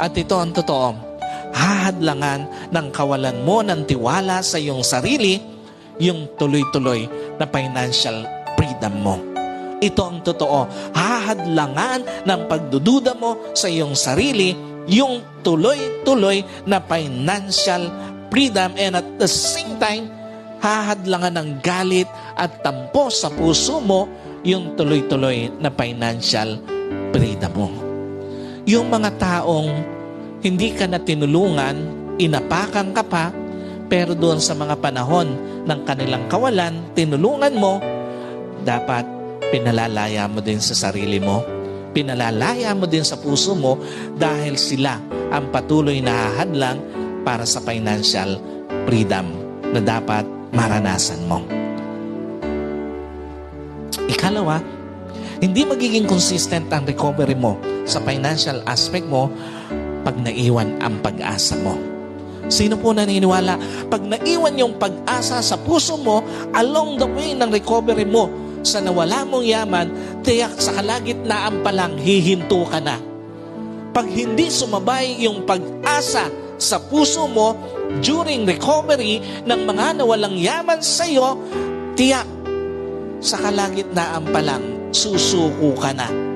At ito ang totoo, hahadlangan ng kawalan mo ng tiwala sa iyong sarili yung tuloy-tuloy na financial freedom mo. Ito ang totoo. Hahadlangan ng pagdududa mo sa iyong sarili yung tuloy-tuloy na financial freedom and at the same time, hahadlangan ng galit at tampo sa puso mo yung tuloy-tuloy na financial freedom mo. Yung mga taong hindi ka na tinulungan, inapakan ka pa, pero doon sa mga panahon ng kanilang kawalan, tinulungan mo, dapat pinalalaya mo din sa sarili mo. Pinalalaya mo din sa puso mo dahil sila ang patuloy na hahadlang para sa financial freedom na dapat maranasan mo. Ikalawa, hindi magiging consistent ang recovery mo sa financial aspect mo pag naiwan ang pag-asa mo. Sino po naniniwala? Pag naiwan yung pag-asa sa puso mo along the way ng recovery mo sa nawala mong yaman, tiyak sa kalagitnaan pa lang hihinto ka na. Pag hindi sumabay yung pag-asa sa puso mo during recovery ng mga nawalang yaman sa iyo, tiyak sa kalagitnaan pa lang susuko ka na